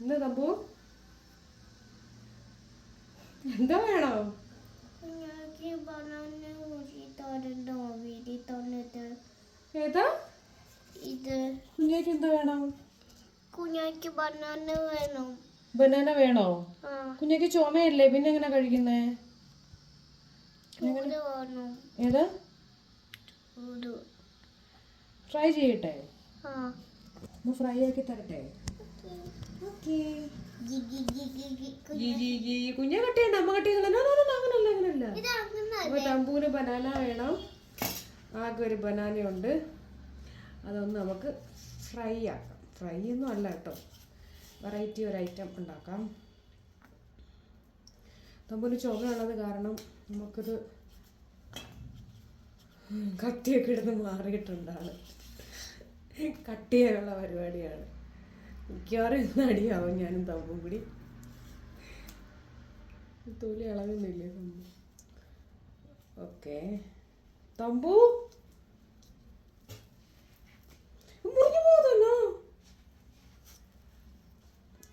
എന്താ തമ്പു? എന്താ വേണോ? ഏതാ? ഇത്. കുഞ്ഞേക്ക് എന്താ വേണം? കുഞ്ഞാക്ക് ബനാന വേണം. ബനാന വേണോ? കുഞ്ഞേക്ക് ചുമയല്ലേ? പിന്നെ എങ്ങനെ കഴിക്കുന്നേ? ഏതാ? ഫ്രൈ ചെയ്യട്ടെ? ഫ്രൈ ആക്കി തരട്ടെ? കുഞ്ഞെ. കട്ട് ചെയ്യണ്ട അമ്മ കട്ട് ചെയ്തല്ല നോ, നോ, നോ, അങ്ങനല്ല അങ്ങനല്ല തമ്പൂന് ബനാന വേണം. ആകെ ഒരു ബനാനയുണ്ട്. അതൊന്ന് നമുക്ക് ഫ്രൈ ആക്കാം. ഫ്രൈ ഒന്നും അല്ല കേട്ടോ. വെറൈറ്റി ഒരു ഐറ്റം ഉണ്ടാക്കാം. തമ്പൂന് ചുമയുള്ളത് കാരണം നമുക്കിത് കട്ടിയൊക്കെ ഇടുന്ന് മാറിയിട്ടുണ്ടാണ്. കട്ടിയായുള്ള പരിപാടിയാണ്. മിക്കവാറും ഇന്ന് അടിയാവും ഞാനും തമ്പും കൂടി. തൊലി ഇളകുന്നില്ലേ തമ്പു? ഓക്കെ. തമ്പു? മുറിഞ്ഞു പോകുന്നല്ലോ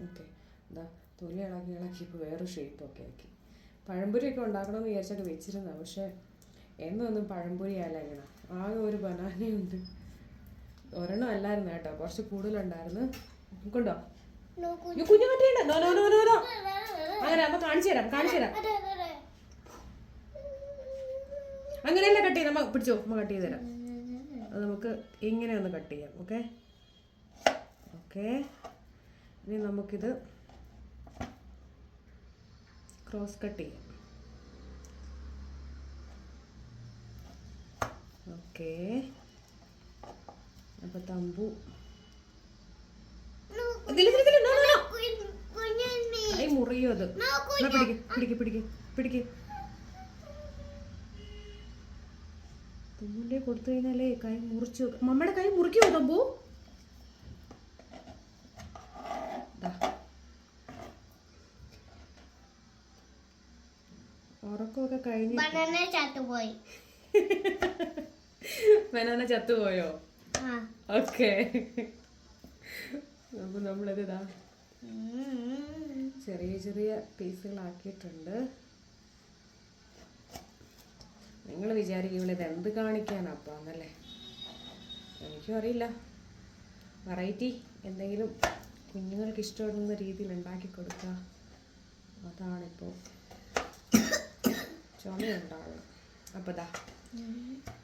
ഓക്കെ. എന്താ തൊലി ഇളക്കി ഇളക്കി ഇപ്പോൾ വേറെ ഷേപ്പൊക്കെ ആക്കി. പഴംപൊരിയൊക്കെ ഉണ്ടാക്കണമെന്ന് വിചാരിച്ചൊക്കെ വെച്ചിരുന്ന പക്ഷേ എന്നൊന്നും പഴംപൊരി ആയാലും ആകെ ഒരു ബനാനയുണ്ട്. ഒരെണ്ണം അല്ലായിരുന്നു കേട്ടോ കുറച്ച് കൂടുതലുണ്ടായിരുന്നു. കൊണ്ടോ കുഞ്ഞു പറ്റിയുണ്ട് no no no no no. അങ്ങനെ അമ്മ കാണിച്ചു തരാം കാണിച്ചു തരാം. അങ്ങനെയല്ല കട്ട് ചെയ്യാം നമ്മ പിടിച്ചോ അമ്മ കട്ട് ചെയ്ത് തരാം. അത് നമുക്ക് ഇങ്ങനെ ഒന്ന് കട്ട് ചെയ്യാം ഓക്കെ? ഓക്കെ. ഇനി നമുക്കിത് ക്രോസ് കട്ട് ചെയ്യാം. ഓക്കെ. അപ്പോൾ തമ്പു ഇതിൽ ഇതിൽ ഇതിൽ. കു- മുറിയോ അത് പിടിക്ക് പിടിക്ക് പിടിക്ക് പിടിക്ക്. തമ്പുന്റെ കൊടുത്തു കഴിഞ്ഞാലേ കൈ മുറിച്ചു മമ്മയുടെ കൈ മുറിക്കുമോ തമ്പു. ഉറക്കമൊക്കെ കഴിഞ്ഞു ബനാന ചത്തുപോയി. ബനാന ചത്തുപോയോ? ഓക്കെ. അപ്പൊ നമ്മൾ ഇതാ. ചെറിയ ചെറിയ പീസുകളാക്കിയിട്ടുണ്ട്. നിങ്ങൾ വിചാരിക്കും ഇവിടെ ഇത് എന്ത് കാണിക്കാനപ്പാന്നല്ലേ എനിക്കും അറിയില്ല. വെറൈറ്റി എന്തെങ്കിലും കുഞ്ഞുങ്ങൾക്ക് ഇഷ്ടപ്പെടുന്ന രീതിയിൽ ഉണ്ടാക്കി കൊടുക്കുക. അതാണിപ്പോൾ ചുമയുണ്ടാവുക. അപ്പോൾ ഇതാ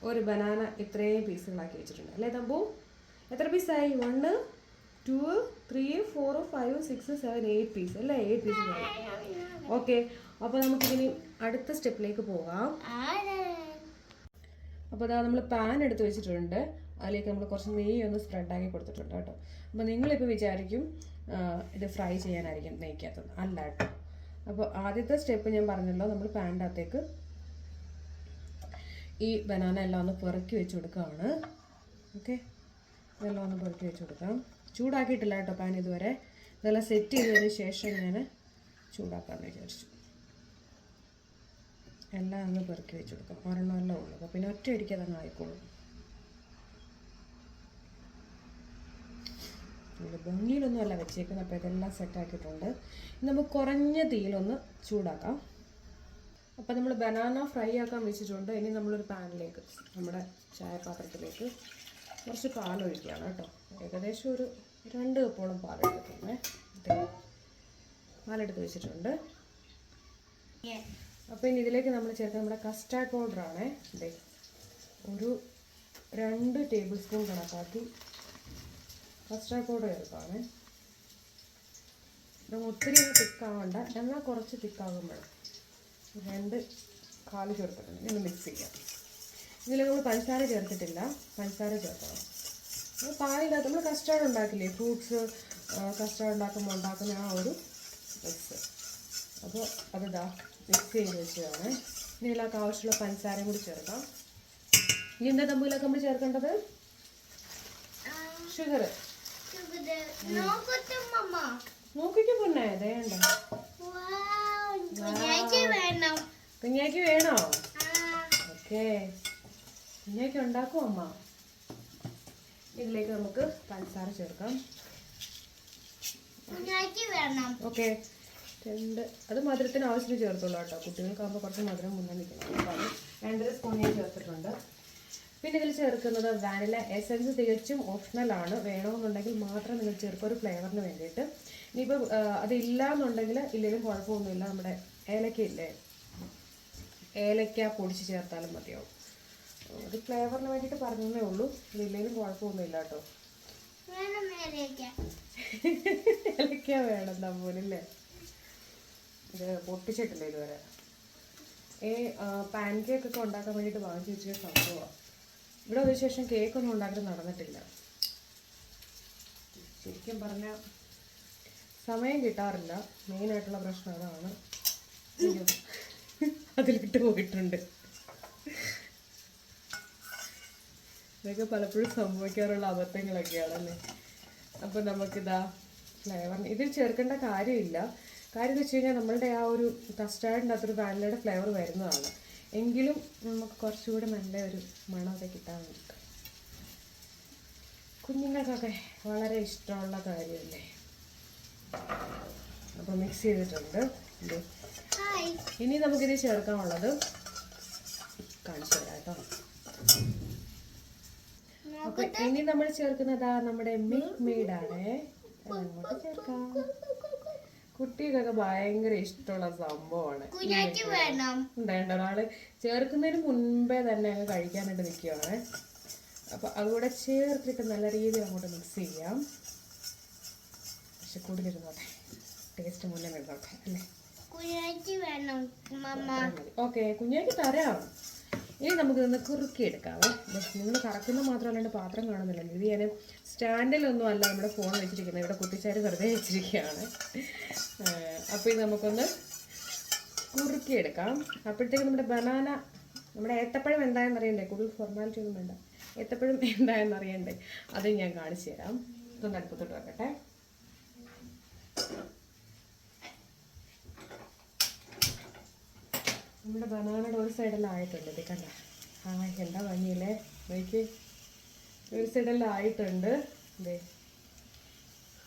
ഒരു ബനാന ഇത്രയും പീസുകളാക്കി വെച്ചിട്ടുണ്ട്. അല്ലേ തമ്പു? എത്ര പീസായി? One two three four five six seven eight piece അല്ലേ? എയ്റ്റ് പീസ് ഓക്കെ അപ്പോൾ നമുക്കിനി അടുത്ത സ്റ്റെപ്പിലേക്ക് പോകാം. അപ്പോൾ അതാ നമ്മൾ പാൻ എടുത്ത് വെച്ചിട്ടുണ്ട്. അതിലേക്ക് നമ്മൾ കുറച്ച് നെയ്യ് ഒന്ന് സ്പ്രെഡാക്കി കൊടുത്തിട്ടുണ്ട് കേട്ടോ. അപ്പോൾ നിങ്ങളിപ്പോൾ വിചാരിക്കും ഇത് ഫ്രൈ ചെയ്യാനായിരിക്കും നെയ്ക്കകത്ത്. അല്ല കേട്ടോ. അപ്പോൾ ആദ്യത്തെ സ്റ്റെപ്പ് ഞാൻ പറഞ്ഞല്ലോ നമ്മൾ പാന്റെ അകത്തേക്ക് ഈ ബനാന എല്ലാം ഒന്ന് പെറുക്കി വെച്ച് കൊടുക്കുകയാണ് ഓക്കെ ഇതെല്ലാം ഒന്ന് പെറുക്കി വെച്ച് കൊടുക്കാം. ചൂടാക്കിയിട്ടില്ല കേട്ടോ പാൻ ഇതുവരെ. ഇതെല്ലാം സെറ്റ് ചെയ്തതിന് ശേഷം ഞാൻ ചൂടാക്കാമെന്ന് വിചാരിച്ചു. എല്ലാം ഒന്ന് പെറുക്കി വെച്ച് കൊടുക്കാം. ഒരെണ്ണമെല്ലാം ഉള്ളൂ. അപ്പോൾ പിന്നെ ഒറ്റ അടിക്ക് അതങ്ങ് ആയിക്കോളും. ഭംഗിയിലൊന്നും അല്ല വെച്ചേക്കുന്നത് അപ്പോൾ ഇതെല്ലാം സെറ്റാക്കിയിട്ടുണ്ട് നമുക്ക് കുറഞ്ഞ തീയിലൊന്ന് ചൂടാക്കാം. അപ്പോൾ നമ്മൾ ബനാന ഫ്രൈ ആക്കാൻ വെച്ചിട്ടുണ്ട്. ഇനി നമ്മളൊരു പാനിലേക്ക് നമ്മുടെ ചായപാത്രത്തിലേക്ക് കുറച്ച് പാലൊഴിക്കുകയാണ് കേട്ടോ. ഏകദേശം ഒരു രണ്ട് കപ്പോളം പാലെടുത്തിട്ടുണ്ടേ. പാലെടുത്ത് വെച്ചിട്ടുണ്ട്. അപ്പോൾ ഇനി ഇതിലേക്ക് നമ്മൾ ചേർക്കുന്നത് നമ്മുടെ കസ്റ്റാർഡ് പൗഡറാണേ ഇതേ ഒരു രണ്ട് ടേബിൾ സ്പൂൺ കണക്കാക്കി കസ്റ്റാർഡ് പൗഡർ ചേർക്കാണ്. ഇത് ഒത്തിരി തിക്കാവണ്ട എന്നാൽ കുറച്ച് തിക്കാകും വേണം രണ്ട് കാൽ ചേർത്തിട്ടുണ്ട്. ഇന്ന് മിക്സ് ചെയ്യാം. ഇതിൽ നമ്മൾ പഞ്ചസാര ചേർത്തിട്ടില്ല. പഞ്ചസാര ചേർക്കണം. അപ്പോൾ പാലില്ലാത്ത നമ്മൾ കസ്റ്റാർഡ് ഉണ്ടാക്കില്ലേ? ഫ്രൂട്ട്സ് കസ്റ്റാർഡ് ഉണ്ടാക്കുമ്പോൾ ഉണ്ടാക്കുന്ന ആ ഒരു മിക്സ് അപ്പോൾ അതിതാ മിക്സ് ചെയ്ത് വെച്ചതാണ്. ഇനി ഇതിലൊക്കെ ആവശ്യമുള്ള പഞ്ചസാരയും കൂടി ചേർക്കാം. ഇനി എന്താ തമ്മിലൊക്കെ നമ്മൾ ചേർക്കേണ്ടത്? ഷുഗർ നോക്കിക്കോ പൊന്നെ. വേണ്ട കുഞ്ഞാക്ക് വേണം. ഓക്കെ. കുഞ്ഞാക്ക് ഉണ്ടാക്കും അമ്മ. ഇതിലേക്ക് നമുക്ക് പഞ്ചസാര ചേർക്കാം. ഓക്കെ. രണ്ട്. അത് മധുരത്തിന് ആവശ്യത്തിന് ചേർത്തുള്ളൂ കേട്ടോ. കുട്ടികൾക്കാകുമ്പോൾ കുറച്ച് മധുരം മുന്നേ നിൽക്കണം. അപ്പോൾ അത് രണ്ടര സ്പൂൺ ഞാൻ ചേർത്തിട്ടുണ്ട്. പിന്നെ ഇതിൽ ചേർക്കുന്നത് വാനില എസൻസ് തികച്ചും ഓപ്ഷണലാണ് വേണമെന്നുണ്ടെങ്കിൽ മാത്രം നിങ്ങൾ ചേർക്കുക. ഒരു ഫ്ലേവറിന് വേണ്ടിയിട്ട്. ഇനിയിപ്പോൾ അതില്ല എന്നുണ്ടെങ്കിൽ ഇല്ലെങ്കിലും കുഴപ്പമൊന്നുമില്ല. നമ്മുടെ ഏലക്ക ഇല്ലേ ഏലക്ക പൊടിച്ച് ചേർത്താലും മതിയാവും. ഒരു ഫ്ലേവറിന് വേണ്ടിയിട്ട് പറഞ്ഞേ ഉള്ളൂ. ഇതില്ലെങ്കിലും കുഴപ്പമൊന്നുമില്ല കേട്ടോ. ഇലക്കാ ഏലക്ക വേണം തമ്മിലല്ലേ ഇത് പൊട്ടിച്ചിട്ടില്ല ഇതുവരെ? ഈ പാൻ കേക്ക് ഒക്കെ ഉണ്ടാക്കാൻ വേണ്ടിയിട്ട് വാങ്ങിച്ചു വെച്ച സംഭവമാണ് ഇവിടെ ഒരു ശേഷം കേക്കൊന്നും ഉണ്ടാക്കി നടന്നിട്ടില്ല. ശരിക്കും പറഞ്ഞാൽ സമയം കിട്ടാറില്ല. മെയിനായിട്ടുള്ള പ്രശ്നം അതാണ്. അതിലിട്ട് പോയിട്ടുണ്ട് ഇതൊക്കെ പലപ്പോഴും സംഭവിക്കാറുള്ള അബദ്ധങ്ങളൊക്കെയാണല്ലേ? അപ്പോൾ നമുക്കിതാ ഫ്ലേവർ ഇതിൽ ചേർക്കേണ്ട കാര്യമില്ല. കാര്യം എന്ന് വെച്ച് കഴിഞ്ഞാൽ നമ്മളുടെ ആ ഒരു കസ്റ്റാർഡിന്റെ അത്ര വാനിലയുടെ ഫ്ലേവർ വരുന്നതാണ്. എങ്കിലും നമുക്ക് കുറച്ചുകൂടി നല്ല ഒരു മണമൊക്കെ കിട്ടാൻ വേണ്ടിയിട്ട്. കുഞ്ഞുങ്ങൾക്കൊക്കെ വളരെ ഇഷ്ടമുള്ള കാര്യമല്ലേ? അപ്പോൾ മിക്സ് ചെയ്തിട്ടുണ്ട്. ഇനി നമുക്കിത് ചേർക്കാനുള്ളത് കാണിച്ചു തരാം കേട്ടോ. അപ്പൊ ഇനി നമ്മൾ ചേർക്കുന്നത് നമ്മുടെ മിൽക്ക് മെയ്ഡാണ്. അങ്ങോട്ട് ചേർക്കാം. കുട്ടികൾക്കൊക്കെ ഭയങ്കര ഇഷ്ടമുള്ള സംഭവമാണ്. വേണ്ട ഒരാൾ ചേർക്കുന്നതിന് മുൻപേ തന്നെ അങ്ങ് കഴിക്കാനായിട്ട് നിൽക്കുകയാണ് അപ്പൊ അതുകൂടെ ചേർത്തിട്ട് നല്ല രീതിയിൽ അങ്ങോട്ട് മിക്സ് ചെയ്യാം. പക്ഷെ കൂടുതലിരുന്നോട്ടെ ടേസ്റ്റ് മുന്നേ നിന്നോട്ടെ അല്ലേ? ഓക്കെ കുഞ്ഞാക്ക് തരാം. ഇനി നമുക്ക് ഇതൊന്ന് കുറുക്കിയെടുക്കാവേ നിങ്ങൾ കറക്കുന്ന മാത്രമല്ലാണ്ട് പാത്രം കാണുന്നില്ല. ഇത് ഞാൻ സ്റ്റാൻഡിലൊന്നും അല്ല നമ്മുടെ ഫോൺ വെച്ചിരിക്കുന്നത്. ഇവിടെ കുട്ടിച്ചാർ വെറുതെ വെച്ചിരിക്കുകയാണ്. അപ്പോൾ ഇത് നമുക്കൊന്ന് കുറുക്കിയെടുക്കാം. അപ്പോഴത്തേക്ക് നമ്മുടെ ബനാന നമ്മുടെ ഏത്തപ്പഴം എന്തായെന്ന് അറിയണ്ടേ കൂടുതൽ ഫോർമാലിറ്റി ഒന്നും വേണ്ട. ഏത്തപ്പഴം എന്തായെന്ന് അറിയണ്ടേ അത് ഞാൻ കാണിച്ചു തരാം ഇതൊന്ന് അടുപ്പത്തോട്ട് വെക്കട്ടെ. നമ്മുടെ ബനാനയുടെ ഒരു സൈഡെല്ലാം ആയിട്ടുണ്ട് കണ്ട? ആ എന്താ ഭംഗിയില്ലേ? നോക്കി ഒരു സൈഡെല്ലാം ആയിട്ടുണ്ട്. ഇതേ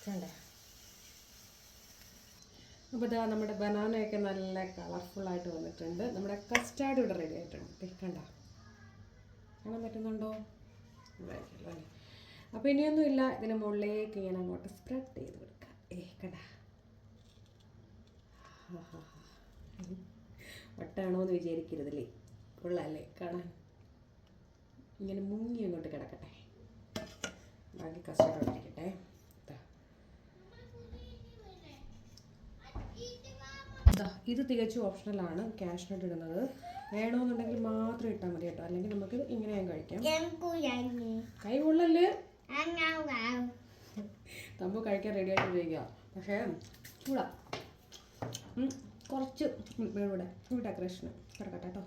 കണ്ട? അപ്പോൾ ഇതാ നമ്മുടെ ബനാനയൊക്കെ നല്ല കളർഫുൾ ആയിട്ട് വന്നിട്ടുണ്ട്. നമ്മുടെ കസ്റ്റാർഡ് ഇവിടെ റെഡി ആയിട്ടുണ്ട്. കണ്ട? കാണാൻ പറ്റുന്നുണ്ടോ അപ്പോൾ ഇനിയൊന്നുമില്ല. ഇതിന് മുകളിലേക്ക് ഞാൻ അങ്ങോട്ട് സ്പ്രെഡ് ചെയ്ത് കൊടുക്കാം ഏ കണ്ട വട്ടാണോ എന്ന് വിചാരിക്കരുതല്ലേ? കൊള്ളാല്ലേ? കാണാൻ. ഇങ്ങനെ മുങ്ങി അങ്ങോട്ട് കിടക്കട്ടെ. ബാക്കി ദാ. ദാ, ഇത് തികച്ചും ഓപ്ഷണലാണ് ക്യാഷ് നോട്ട് ഇടുന്നത്. വേണമെന്നുണ്ടെങ്കിൽ മാത്രം ഇട്ടാൽ മതി കേട്ടോ. അല്ലെങ്കിൽ നമുക്ക് ഇങ്ങനെയും കഴിക്കാം. കൈ കൊള്ളല്ലേ? തമ്പു കഴിക്കാൻ റെഡി ആയിട്ട് ഉപയോഗിക്കാം. പക്ഷേ ചൂടാ. കുറച്ച് ഇവിടെ ഡെക്കറേഷൻ കിടക്കട്ടെ കേട്ടോ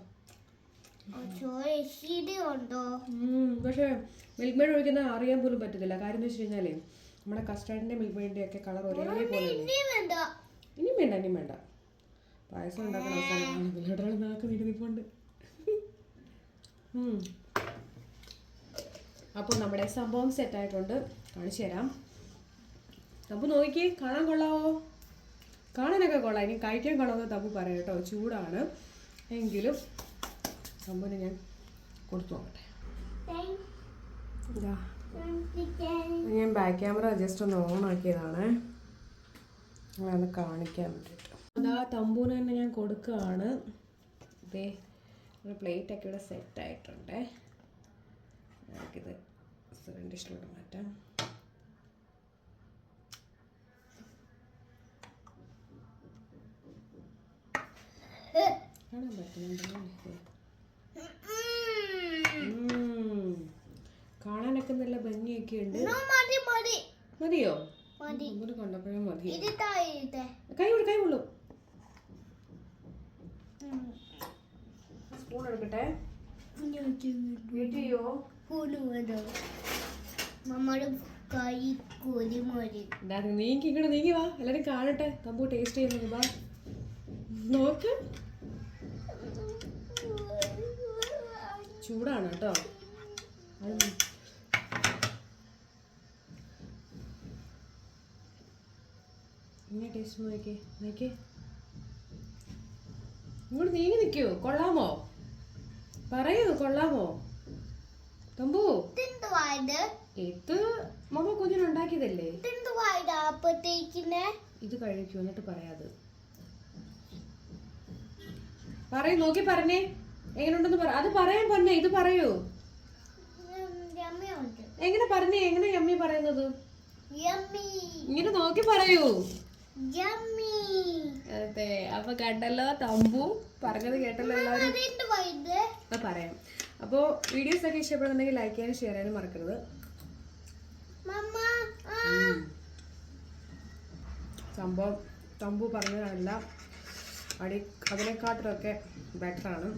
പക്ഷേ മിൽക്ക് മെയ്ഡ് ഒഴിക്കുന്നത് അറിയാൻ പോലും പറ്റത്തില്ല. കാര്യം എന്ന് വെച്ച് കഴിഞ്ഞാലേ നമ്മുടെ കസ്റ്റാർഡിന്റെ മിൽക്ക് മെയ്ഡിന്റെ ഒക്കെ കളർ വേണ്ട. ഇനിയും വേണ്ട ഇനിയും വേണ്ട. പായസം ഉണ്ടാക്കണം അവസാനം നാക്ക് അപ്പോൾ നമ്മുടെ സംഭവം സെറ്റായിട്ടുണ്ട് കാണിച്ചു തരാം. നമുക്ക് നോക്കി കാണാൻ കൊള്ളാവോ? കാണാനൊക്കെ കൊള്ളാം. ഇനി കഴിക്കാൻ കൊള്ളാമെന്ന് തമ്പു പറയാം കേട്ടോ. ചൂടാണ്. എങ്കിലും സംഭവം ഞാൻ കൊടുത്തു നോക്കട്ടെ. ഞാൻ ബാക്ക് ക്യാമറ ജസ്റ്റ് ഒന്ന് ഓൺ ആക്കിയതാണ്. അങ്ങനെ കാണിക്കാൻ വേണ്ടിയിട്ട്. അതാ തമ്പൂന് തന്നെ ഞാൻ കൊടുക്കുകയാണ്. ഇതേ ഒരു പ്ലേറ്റ് ഒക്കെ ഇവിടെ സെറ്റ് ആയിട്ടുണ്ട്. നമുക്കിത് സിലിണ്ടർ ഡിഷിലോട്ട് മാറ്റാം കാണാൻ പറ്റുന്നുണ്ടല്ലോ അല്ലേ? ഉം. കാണാനൊക്കെ നല്ല ഭംഗിയൊക്കെ ഉണ്ട് മതി മതി. മതിയോ? കണ്ടപ്പോഴേ മതി ഇത് കൈ കൈ കൊള്ളു. സ്പൂൺ എടുക്കട്ടെ. വീട്ടിയോ നീങ്ങി ഇങ്ങോട്ട് നീങ്ങി വാ. എല്ലാരും കാണട്ടെ. തമ്പു ടേസ്റ്റ് ചെയ്യുന്നത് വാ. നോക്ക്. ചൂടാണ് കേട്ടോ. ഇങ്ങനെ ടേസ്റ്റ് നോക്കിയേ നോക്കിയേ. ഇങ്ങോട്ട് നീങ്ങി നിൽക്കൂ കൊള്ളാമോ? പറയൂ കൊള്ളാമോ? തമ്പു. ഇത് മമ്മ കുഞ്ഞിനുണ്ടാക്കിയതല്ലേ ഇത് കഴിക്കൂ എന്നിട്ട് പറയാത് പറയൂ നോക്കി പറഞ്ഞേ. എങ്ങനെയുണ്ടെന്ന് പറ. അത് പറയാൻ പറഞ്ഞേ ഇത് പറയൂ. എങ്ങനെ പറഞ്ഞേ? എങ്ങനെ യമ്മി പറയുന്നത്? ഇങ്ങനെ നോക്കി പറയൂ. അതെ അപ്പൊ കണ്ടല്ലോ തമ്പു? പറഞ്ഞത് കേട്ടല്ലോ എല്ലാവരും? പറയാം. അപ്പോൾ വീഡിയോസ് ഒക്കെ ഇഷ്ടപ്പെടുന്നുണ്ടെങ്കിൽ ലൈക്ക് ചെയ്യാനും ഷെയർ ചെയ്യാനും മറക്കരുത്. സംഭവം തമ്പു പറഞ്ഞതല്ല അടി അതിനെക്കാട്ടിലൊക്കെ ബെറ്ററാണ്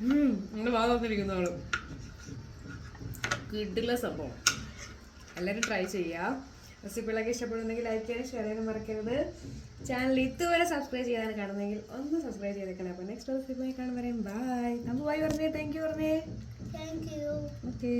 നമ്മുടെ ഭാഗത്തിരിക്കുന്നവൾ കിട്ടില്ല സംഭവം. എല്ലാവരും ട്രൈ ചെയ്യുക റെസിപ്പികളൊക്കെ ഇഷ്ടപ്പെടുന്നെങ്കിൽ ലൈക്ക് ചെയ്യാനും ഷെയർ ചെയ്യാനും മറക്കരുത്. ചാനൽ ഇതുവരെ സബ്സ്ക്രൈബ് ചെയ്യാൻ കാണുന്നെങ്കിൽ ഒന്ന് സബ്സ്ക്രൈബ് ചെയ്തേക്കണം. അപ്പോൾ നെക്സ്റ്റ് റെസിപ്പിയായി കാണുമ്പോൾ ബൈ നമ്മൾ ബൈ പറഞ്ഞേ. താങ്ക് യു പറഞ്ഞേ. Thank you okay